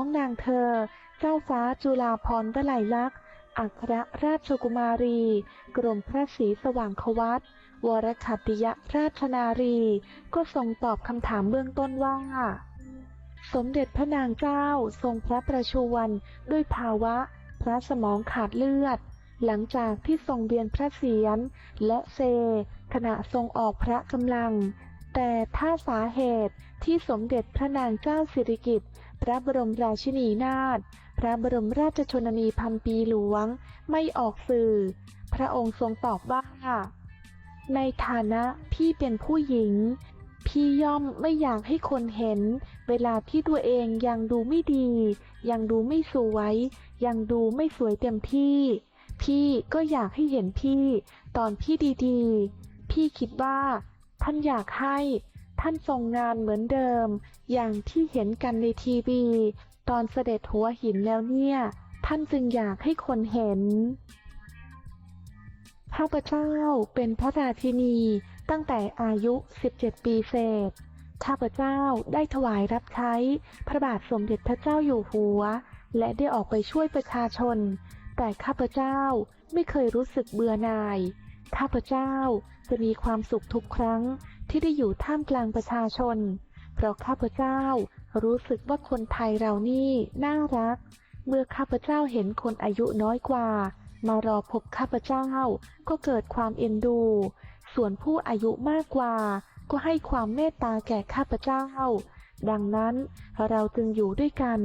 น้องนางเธอ เจ้าฟ้าจุฬาภรณ์วลัยลักษณ์อัครราชกุมารี กรมพระศรีสว่างควัตวรคัตติยราชนารี ก็ทรงตอบคำถามเบื้องต้นว่า สมเด็จพระนางเจ้าทรงพระประชวรด้วยภาวะ พระสมองขาดเลือด หลังจากที่ทรงเวียนพระเศียรและเซ ขณะทรงออกพระกำลัง แต่ถ้าสาเหตุที่สมเด็จพระนางเจ้าสิริกิติ์ พระบรมราชินีนาถ พระบรมราชชนนีพันปีหลวง ไม่ออกสื่อ พระองค์ทรงตอบว่า ในฐานะพี่เป็นผู้หญิง พี่ย่อมไม่อยากให้คนเห็น เวลาที่ตัวเองยังดูไม่ดี ยังดูไม่สวย ยังดูไม่สวยเต็มที่ พี่ก็อยากให้เห็นพี่ ตอนพี่ดีๆ พี่คิดว่าท่านอยากให้ ท่านทรงงานเหมือนเดิม อย่างที่เห็นกันในทีวี ตอนเสด็จหัวหินแล้วเนี่ย ท่านจึงอยากให้คนเห็นข้าพเจ้าเป็นพระราชินีตั้งแต่อายุ 17 ปีเศษ ข้าพเจ้าได้ถวายรับใช้พระบาทสมเด็จพระเจ้าอยู่หัว และได้ออกไปช่วยประชาชน แต่ข้าพเจ้าไม่เคยรู้สึกเบื่อหน่าย ข้าพเจ้าจะมีความสุขทุกครั้ง ที่ได้อยู่ท่ามกลางประชาชน เพราะข้าพเจ้ารู้สึกว่าคนไทยเรานี่น่ารัก เมื่อข้าพเจ้าเห็นคนอายุน้อยกว่า มารอพบข้าพเจ้าก็เกิดความเอ็นดู ส่วนผู้อายุมากกว่า ก็ให้ความเมตตาแก่ข้าพเจ้า ดังนั้นเราจึงอยู่ด้วยกัน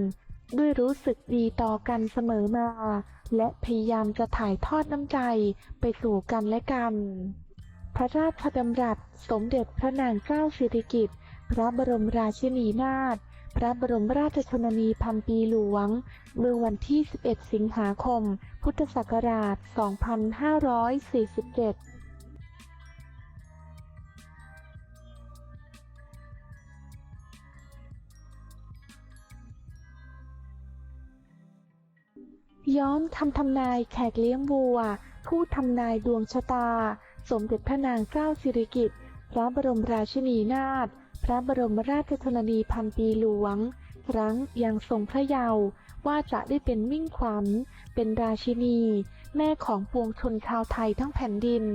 ด้วยรู้สึกดีต่อกันเสมอมา และพยายามจะถ่ายทอดน้ำใจไปสู่กันและกัน พระราชดำรัสสมเด็จพระนางเจ้าสิริกิติ์พระบรมราชินีนาถพระบรมราชชนนีพันปีหลวง เมื่อวันที่ 11 สิงหาคม พุทธศักราช 2547ย้อนคำทำนายแขกเลี้ยงวัว ผู้ทำนายดวงชะตา สมเด็จพระนางเจ้าสิริกิติ์ พระบรมราชินีนาถ พระบรมราชชนนีพันปีหลวง ครั้งยังทรงพระเยาว์ว่าจะได้เป็นมิ่งขวัญ เป็นราชินี แม่ของปวงชนชาวไทยทั้งแผ่นดิน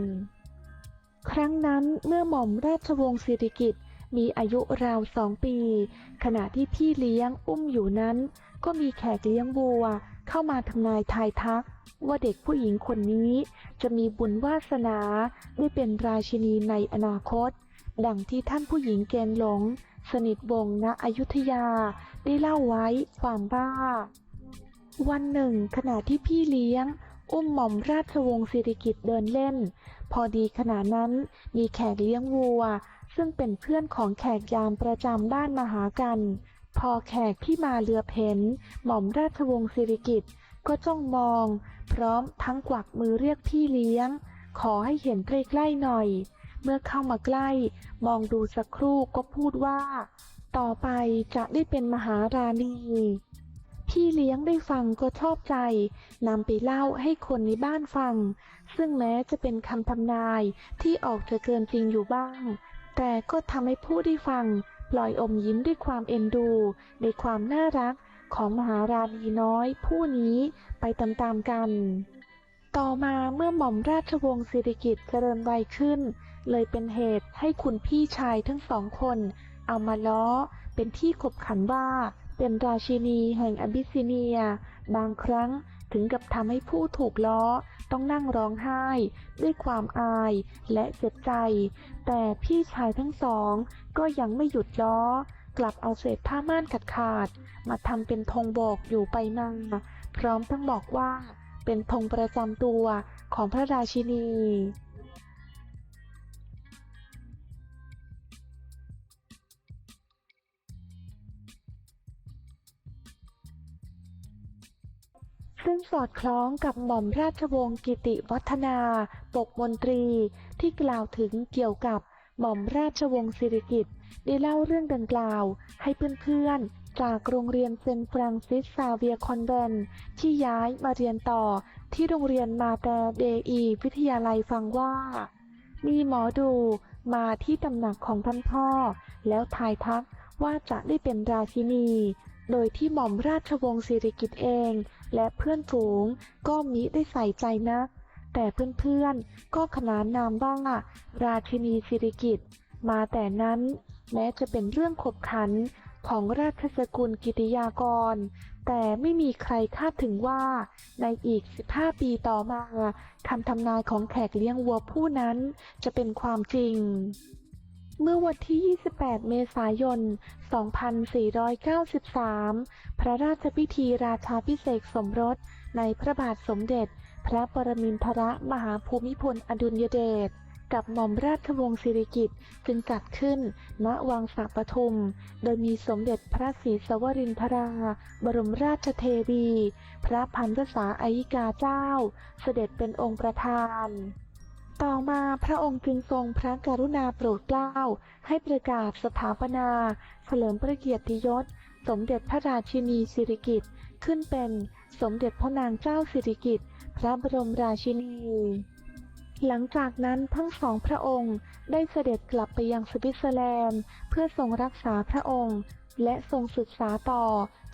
ครั้งนั้นเมื่อหม่อมราชวงศ์สิริกิติ์ มีอายุราวสองปี ขณะที่พี่เลี้ยงอุ้มอยู่นั้น ก็มีแขกเลี้ยงวัวเข้ามาทำนายทายทัก ว่าเด็กผู้หญิงคนนี้จะมีบุญวาสนาได้เป็นราชินีในอนาคต ดังที่ท่านผู้หญิงเกณฑ์หลง สนิทวงณอยุธยาได้เล่าไว้ความบ้า วันหนึ่ง ขณะที่พี่เลี้ยงอุ้มหม่อมราชวงศ์สิริกิติ์เดินเล่น พอดีขณะนั้นมีแขกเลี้ยงวัว ซึ่งเป็นเพื่อนของแขกยามประจำบ้านมหากัน พอแขกที่มาเรือเพนหม่อมราชวงศ์สิริกิติ์ก็จ้องมอง พร้อมทั้งกวักมือเรียกพี่เลี้ยง ขอให้เห็นใกล้ๆหน่อย เมื่อเข้ามาใกล้ มองดูสักครู่ก็พูดว่า ต่อไปจะได้เป็นมหาราณีพี่เลี้ยงได้ฟังก็ชอบใจนำไปเล่าให้คนในบ้านฟัง ซึ่งแม้จะเป็นคำทำนายที่ออกจะเกินจริงอยู่บ้าง แต่ก็ทำให้ผู้ได้ฟังปล่อยอมยิ้มด้วยความเอ็นดู ในความน่ารักของมหาราณีน้อยผู้นี้ไปตามๆกัน ต่อมาเมื่อหม่อมราชวงศ์สิริกิติ์เจริญวัยขึ้น เลยเป็นเหตุให้คุณพี่ชายทั้งสองคน เอามาล้อเป็นที่ขบขันว่าเป็นราชินีแห่งอบิสซิเนีย บางครั้งถึงกับทำให้ผู้ถูกล้อ ต้องนั่งร้องไห้ด้วยความอายและเจ็บใจ แต่พี่ชายทั้งสองก็ยังไม่หยุดล้อ กลับเอาเศษผ้าม่านขาดขาดๆมาทำเป็นธงโบกอยู่ไปมาพร้อมทั้งบอกว่าเป็นธงประจำตัวของพระราชินี ซึ่งสอดคล้องกับหม่อมราชวงศ์กิติวัฒนา ปกมนตรี ที่กล่าวถึงเกี่ยวกับหม่อมราชวงศ์สิริกิติ์ได้เล่าเรื่องดังกล่าว ให้เพื่อนๆ จากโรงเรียนเซนฟรังซิสซาเวียคอนแวนต์ที่ย้ายมาเรียนต่อที่โรงเรียนมาแต่เดอีวิทยาลัยฟังว่า มีหมอดูมาที่ตำหนักของท่านพ่อ แล้วทายทักว่าจะได้เป็นราชินี โดยที่หม่อมราชวงศ์สิริกิติ์เอง และเพื่อนฝูงก็มิได้ใส่ใจนักแต่เพื่อนๆ ก็ขนานนามว่าราชินีสิริกิติ์มาแต่นั้นแม้จะเป็นเรื่องขบขันของราชสกุลกิติยากร แต่ไม่มีใครคาดถึงว่าในอีก 15 ปีต่อมาคำทำนายของแขกเลี้ยงวัวผู้นั้นจะเป็นความจริง เมื่อวันที่ 28 เมษายน 2493 พระราชพิธีราชาพิเศษสมรส ในพระบาทสมเด็จ พระปรมินทรมหาภูมิพลอดุลยเดช กับหม่อมราชวงศ์สิริกิติ์จึงจัดขึ้น ณ วังสักปทุม โดยมีสมเด็จพระศรีสวรินทรา บรมราชเทวี พระพันวษาอายิกาเจ้า เสด็จเป็นองค์ประธาน ต่อมาพระองค์จึงทรงพระกรุณาโปรดเกล้า ให้ประกาศสถาปนา เฉลิมพระเกียรติยศ สมเด็จพระราชินีสิริกิติ์ขึ้นเป็นสมเด็จพระนางเจ้าสิริกิติ์พระบรมราชินี หลังจากนั้นทั้งสองพระองค์ได้เสด็จกลับไปยังสวิตเซอร์แลนด์ เพื่อทรงรักษาพระองค์ และทรงศึกษาต่อ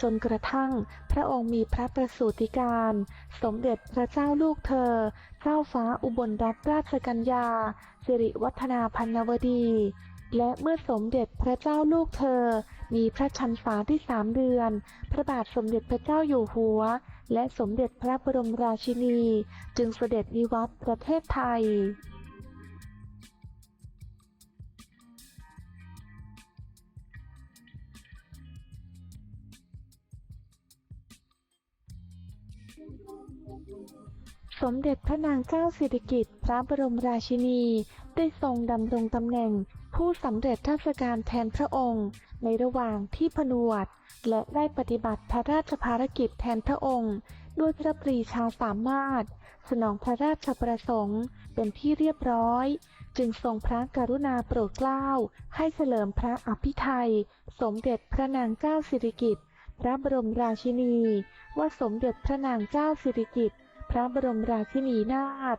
จนกระทั่งพระองค์มีพระประสูติการ สมเด็จพระเจ้าลูกเธอ เจ้าฟ้าอุบลรัตนราชกัญญา สิริวัฒนาพันนวดี และเมื่อสมเด็จพระเจ้าลูกเธอ มีพระชันษาที่สามเดือน พระบาทสมเด็จพระเจ้าอยู่หัว และสมเด็จพระบรมราชินี จึงเสด็จนิวัตประเทศไทย สมเด็จพระนางเจ้าสิริกิติ์พระบรมราชินี ได้ทรงดำรงตำแหน่ง ผู้สำเร็จราชการแทนพระองค์ ในระหว่างที่ผนวด และได้ปฏิบัติพระราชภารกิจแทนพระองค์ ด้วยพระปรีชาสามารถ สนองพระราชประสงค์ เป็นที่เรียบร้อย จึงทรงพระกรุณาโปรดเกล้า ให้เฉลิมพระอภิไทยสมเด็จพระนางเจ้าสิริกิติ์ พระบรมราชินี ว่าสมเด็จพระนางเจ้าสิริกิติ์พระบรมราชินีนาถ